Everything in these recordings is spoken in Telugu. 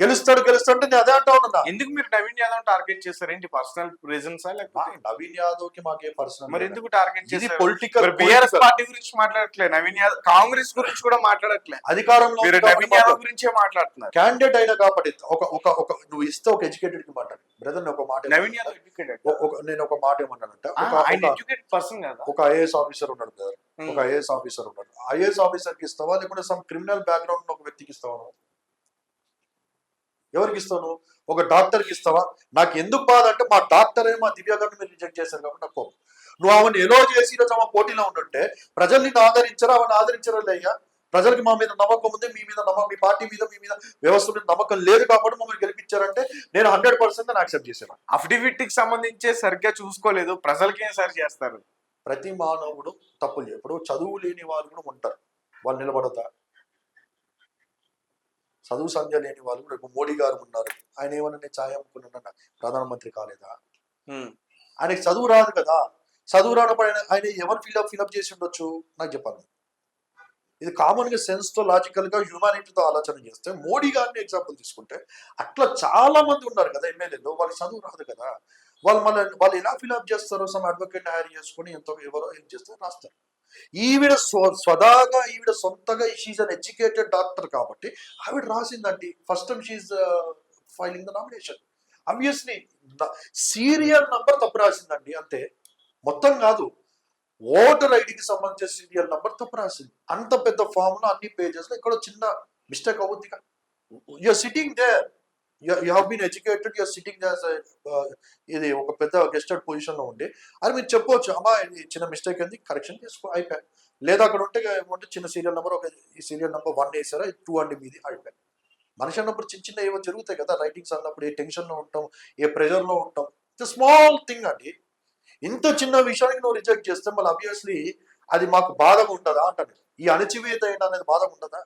గెలుస్తాడు గెలుస్తాడు నేను అదే అంటా ఉన్నా. ఎందుకు మీరు నవీన్ యాదవ్ టార్గెట్ చేస్తారు ఏంటి? పర్సనల్ రీజన్స్ నవీన్ యాదవ్కి మాకే పర్సనల్ మరి ఎందుకు టార్గెట్ చేస్తారు పొలిటికల్ బిఆర్ఎస్ పార్టీ గురించి మాట్లాడట్లే నవీన్ యాదవ్ కాంగ్రెస్ గురించి కూడా మాట్లాడట్లే. అధికారంలో మీరు నవీన్ యాదవ్ గురించే మాట్లాడుతున్నారు. క్యాండిడేట్ అయినా కాబట్టి ఒక ఒక ఒక నువ్వు ఇస్తే ఒక ఎడ్యుకేటెడ్కి మాట్లాడు. బ్రదర్ ఒక మాట నవీన్ యాదవ్ ఎడ్యుకేటెడ్ నేను ఒక మాట ఏమన్నానంటే ఎడ్యుకేటెడ్ పర్సన్ కదా. ఒక ఐఏఎస్ ఆఫీసర్ ఉన్నాడు బ్రదర్ ఒక ఐఏఎస్ ఆఫీసర్ ఉన్నాడు. ఐఏఎస్ ఆఫీసర్కి ఇస్తావా? లేకుంటే సమ్ క్రిమినల్ బ్యాక్గ్రౌండ్ ఒక వ్యక్తికి ఇస్తావా? ఎవరికి ఇస్తావు నువ్వు? ఒక డాక్టర్కి ఇస్తావా? నాకు ఎందుకు బాధ అంటే మా డాక్టరే మా దివ్య గారిని మీరు రిజెక్ట్ చేశారు కాబట్టి నాకు కోపం. నువ్వు ఆమెను ఎలో చేసి ఈరోజు ఆమె పోటీలో ఉండుంటే ప్రజలు నిన్ను ఆదరించరా? ఆమెను ఆదరించరా లేయ్యా? ప్రజలకి మా మీద నమ్మకం ఉంది మీ మీద నమ్మకం మీ పార్టీ మీద మీ మీద వ్యవస్థ మీద నమ్మకం లేదు కాబట్టి మమ్మల్ని గెలిపించారంటే నేను హండ్రెడ్ పర్సెంట్ యాక్సెప్ట్ చేశాను అఫిడవిట్కి సంబంధించి సరిగ్గా చూసుకోలేదు. ప్రజలకి సరి చేస్తారు? ప్రతి మానవుడు తప్పులు. ఇప్పుడు చదువు లేని వాళ్ళు కూడా ఉంటారు. వాళ్ళు నిలబడతా చదువు సంధ్య లేని వాళ్ళు కూడా మోడీ గారు ఉన్నారు. ఆయన ఏమన్నా నేను ఛాయ్ అమ్ముకున్నా ప్రధానమంత్రి కాలేదా? ఆయనకి చదువు రాదు కదా. చదువు రానప్పుడు ఆయన ఆయన ఎవరు ఫిల్అప్ ఫిల్అప్ చేసి ఉండొచ్చు? నాకు చెప్పాలి ఇది కామన్గా సెన్స్తో లాజికల్గా హ్యూమానిటీతో ఆలోచన చేస్తే మోడీ గారిని ఎగ్జాంపుల్ తీసుకుంటే అట్లా చాలా మంది ఉన్నారు కదా ఎమ్మెల్యేలు. వాళ్ళకి చదువు రాదు కదా. వాళ్ళు మన వాళ్ళు ఎలా ఫిల్అప్ చేస్తారో సమ్ అడ్వకేట్ హైర్ చేసుకుని ఎంతో ఎవరో ఏం చేస్తే రాస్తారు. ఈవిడ స్వ- స్వదాగా ఈవిడ సొంతగా షీజ్ అన్ ఎడ్యుకేటెడ్ డాక్టర్ కాబట్టి ఆవిడ రాసిందండి. First time she filing the nomination obviously serial number తప్పు రాసిందండి. అంతే మొత్తం కాదు ఓటర్ ఐడికి సంబంధించిన సీరియల్ నంబర్ తప్పు రాసింది. అంత పెద్ద ఫామ్లో అన్ని పేజెస్లో ఇక్కడ చిన్న mistake అవుద్దిగా. You're sitting there you have been educated you're sitting ఇది ఒక పెద్ద గెస్టెడ్ పొజిషన్లో ఉండి. అది మీరు చెప్పవచ్చు అమ్మా ఇది చిన్న మిస్టేక్ అయింది కరెక్షన్ చేసుకో అయిపోయా. లేదా అక్కడ ఉంటే ఏమంటే చిన్న సీరియల్ నెంబర్ ఒక ఈ సీరియల్ నెంబర్ వన్ వేసారా టూ అండి మీది అయిపోయాయి మనిషి అన్నప్పుడు చిన్న చిన్న ఏవో జరుగుతాయి కదా రైటింగ్స్ అన్నప్పుడు ఏ టెన్షన్లో ఉంటాం ఏ ప్రెజర్లో ఉంటాం. ఇట్స్ స్మాల్ థింగ్ అండి. ఇంత చిన్న విషయానికి నువ్వు రిజెక్ట్ చేస్తే మళ్ళీ అబ్వియస్లీ అది మాకు బాధగా ఉంటుందా అంటాను. ఈ అణచివేత ఏంటి అనేది బాధగా ఉంటుందా?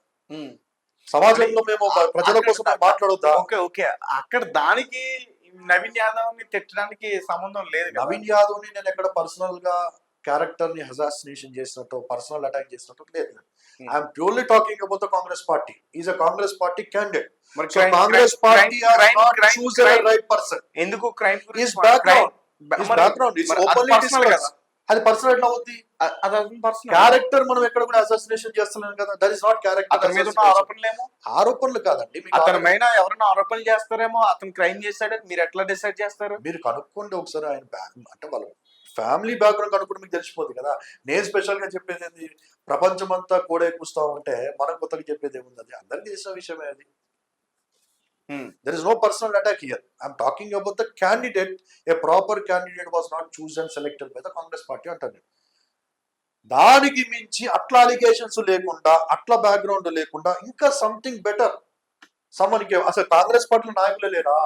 సమాజంలో మేము ప్రజల కోసం మాట్లాడొద్దా? Okay okay. అక్కడ దానికి నవీన్ యాదవ్ని తిట్టడానికి సంబంధం లేదు. నవీన్ యాదవ్ని నేను ఎక్కడ పర్సనల్గా క్యారెక్టర్ని హజాసినేషన్ చేసినట్టు పర్సనల్ అటాక్ చేసినట్టు లేదు. Hmm. I'm purely talking about the Congress party. Is a Congress party candidate. Congress party ఎందుకు క్రైమ్ బ్యాక్గ్రౌండ్ అది పర్సనల్ ఎట్లా అవుద్ది? క్యారెక్టర్ మనం ఎక్కడ కూడా అసోసినేషన్ చేస్తున్నాం కదా దట్ ఇస్ నాట్ క్యారెక్టర్ ఆరోపణలేమో ఆరోపణలు కాదండి అతని పైన ఎవరైనా ఆరోపణలు చేస్తారేమో అతను క్రైమ్ చేశాడని మీరు ఎట్లా డిసైడ్ చేస్తారు? మీరు కనుక్కోండి ఒకసారి ఆయన బ్యాక్ అంటే వాళ్ళు ఫ్యామిలీ బ్యాక్గ్రౌండ్ కనుక్కుంటే మీకు తెలిసిపోతుంది కదా. నేను స్పెషల్గా చెప్పేది ఏంది? ప్రపంచం అంతా కూడా ఎక్కుస్తా ఉంటే మనం కొత్తగా చెప్పేది ఏముంది? అది అందరికీ తెలిసిన విషయమే అది. There is no personal attack here I'm talking about the candidate a proper candidate was not choose and selected by the Congress party అంటాను. దానికి మించి అట్లా అలిగేషన్స్ లేకుండా అట్లా బ్యాక్గ్రౌండ్ లేకుండా ఇంకా సంథింగ్ బెటర్ సమ్మన్కి అసలు కాంగ్రెస్ పార్టీలో నాయకులే లేరా?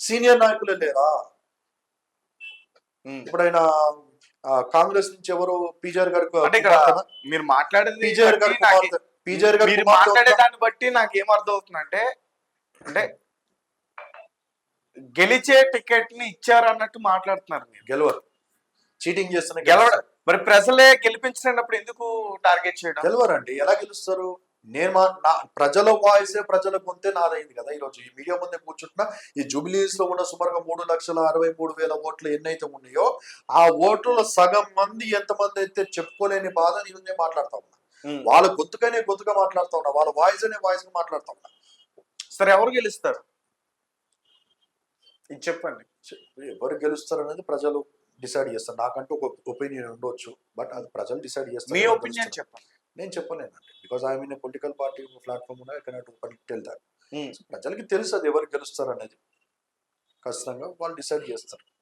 సీనియర్ నాయకులే లేరా? Hmm. ఇప్పుడైనా కాంగ్రెస్ నుంచి ఎవరు పీజర్ గారు మీరు మాట్లాడేది పీజర్ గారు పీజర్ గారు మాట్లాడే? దాన్ని బట్టి నాకు ఏం అర్థం అవుతుందంటే అంటే గెలిచే టికెట్ని ఇచ్చారు అన్నట్టు మాట్లాడుతున్నారు మీరు. గెలవరు. చీటింగ్ చేస్తున్న గెలవడం మరి ప్రజలే గెలిపించినప్పుడు ఎందుకు టార్గెట్ చేయడం? గెలవరండి. ఎలా గెలుస్తారు? నేను మా నా ప్రజల వాయిసే ప్రజల గొంతే నాదైంది కదా ఈరోజు. ఈ మీడియా ముందే కూర్చుంటున్నా ఈ జూబిలీస్లో ఉన్న సుమారుగా మూడు లక్షల అరవై మూడు వేల ఓట్లు ఎన్నైతే ఉన్నాయో ఆ ఓట్లలో సగం మంది ఎంతమంది అయితే చెప్పుకోలేని బాధ నేను మాట్లాడుతా ఉన్నా. వాళ్ళ గొంతుకనే గొంతుగా మాట్లాడుతా ఉన్నా. వాళ్ళ వాయిస్ అనే వాయిస్గా మాట్లాడుతా ఉన్నా. సరే ఎవరు గెలుస్తారు? ఇది చెప్పండి. ఎవరు గెలుస్తారు అనేది ప్రజలు డిసైడ్ చేస్తారు. నాకంటూ ఒక ఒపీనియన్ ఉండొచ్చు బట్ అది ప్రజలు డిసైడ్ చేస్తారు మీ ఒపీనియన్. చెప్పండి. నేను చెప్పలేనండి. Because I mean political party platform ఉన్నా I cannot open tell that. Um. ప్రజలకి తెలుసు అది ఎవరు గెలుస్తారు అనేది ఖచ్చితంగా వాళ్ళు డిసైడ్ చేస్తారు.